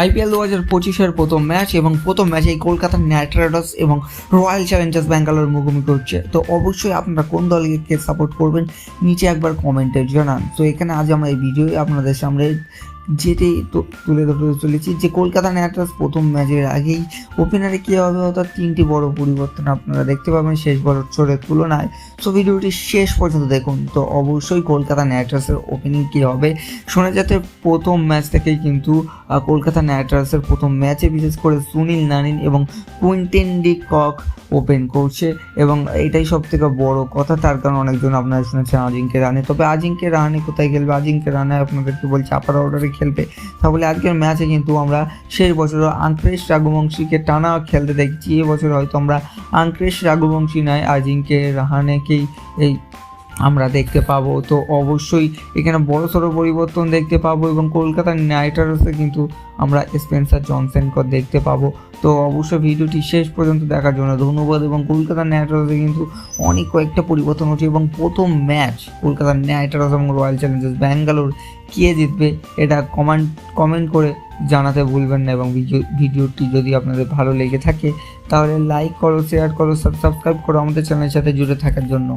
IPL দু হাজার পঁচিশের প্রথম ম্যাচ এবং প্রথম ম্যাচে কলকাতা নাইট রাইডার্স এবং রয়্যাল চ্যালেঞ্জার্স ব্যাঙ্গালোর মুখোমুখি হচ্ছে। তো অবশ্যই আপনারা কোন দলকে সাপোর্ট করবেন, নিচে একবার কমেন্টে জানান। তো এখানে আজ আমরা এই ভিডিও আপনাদের সামনে যেটি তুলে ধরতে চলেছি। যে কলকাতা নাইট প্রথম ম্যাচের আগেই ওপেনারে কী হবে অর্থাৎ তিনটি বড় পরিবর্তন আপনারা দেখতে পাবেন শেষ বছরের তুলনায়। সো ভিডিওটি শেষ পর্যন্ত দেখুন। তো অবশ্যই কলকাতা নাইট ওপেনিং কী হবে? শোনা যাচ্ছে প্রথম ম্যাচ থেকেই কিন্তু কলকাতা নাইট প্রথম ম্যাচে বিশেষ করে সুনীল নারিন এবং কুইন্টেন ডি কক ওপেন করছে এবং এটাই সব থেকে বড় কথা। তার কারণ অনেকজন আপনারা শুনেছেন আজিঙ্কে রানে। তবে আজিঙ্কে রানে কোথায় খেলবে? আজিঙ্কে রানে আপনাদেরকে বলছে আপার অর্ডারে খেলবে। তাহলে আজকের ম্যাচে কিন্তু আমরা শেষ বছর আঙ্ক্রেশ রাঘুবংশীকে টানা খেলতে দেখছি। এবছর হয়তো আমরা আঙ্ক্রেশ রাঘুবংশী নয় আজিঙ্কে রাহানেকেই এই আমরা দেখতে পাবো। তো অবশ্যই এখানে বড় সড়ো পরিবর্তন দেখতে পাবো এবং কলকাতা নাইট রাইডার্সে কিন্তু আমরা স্পেন্সার জনসেনকে দেখতে পাবো। তো অবশ্যই ভিডিওটি শেষ পর্যন্ত দেখার জন্য ধন্যবাদ এবং কলকাতা নাইট রাইডার্সে কিন্তু অনেক কয়েকটা পরিবর্তন হচ্ছে এবং প্রথম ম্যাচ কলকাতা নাইট রাইডার্স এবং রয়্যাল চ্যালেঞ্জার্স ব্যাঙ্গালোর কে জিতবে এটা কমেন্ট কমেন্ট করে জানাতে ভুলবেন না এবং ভিডিও, ভিডিওটি যদি আপনাদের ভালো লেগে থাকে তাহলে লাইক করো, শেয়ার করো, সাবস্ক্রাইব করো আমাদের চ্যানেলের সাথে জুড়ে থাকার জন্য।